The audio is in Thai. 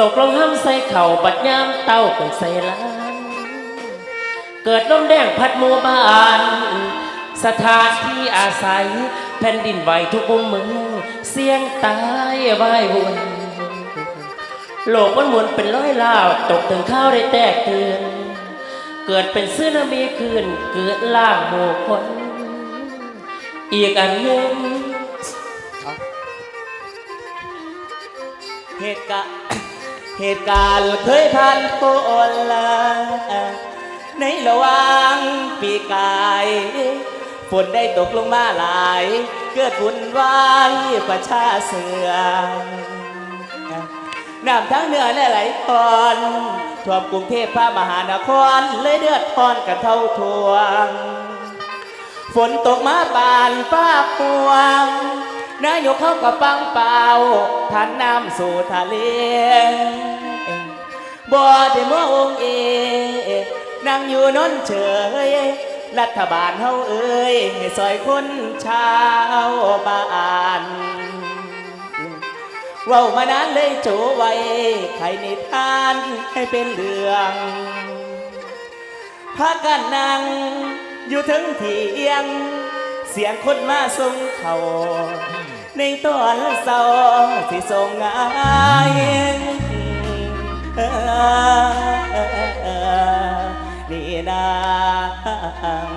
ตกลงห้ามใส่เข่าบัดยามเต้าเป็นใส่ล้าน เกิดล้มแดงพัดหมู่บ้าน สถานที่อาศัย แผ่นดินไหวทุกมุมเมืองเสียงตายว่ายวนโลกมันหมุนเป็นร้อยล่าว ตกถึงข้าวได้แตกเตือนเกิดเป็นซึนามิคืน เกิดล่างหมู่คน อีกอันหนึ่งเหตุการณ์ เหตุการณ์เคยผ่านพ้นละในระหว่างปีกายฝนได้ตกลงมาหลาย เกิดวุ่นวายประชาเสือน้ำทั้งเหนือและไหลพรท่วมกรุงเทพพระมหานครเลยเดือดพรกันเท่าทวง ฝนตกมาบานฟ้าปวง นายกเขาก็ปังเปล่าทานน้ำสู่ทะเลบ่ได้มัวองเอนั่งอยู่นอนเฉย รัฐบาลเฮาเอ้ยให้ซอยคนชาวบ้านเว้ามานานเลยโจไว้ใครในทานให้เป็นเรื่องพากันนั่งอยู่ถึงเที่ยง เสียงคนมาส่งเขา ในตอนเศร้าที่ส่งงายนี่นาง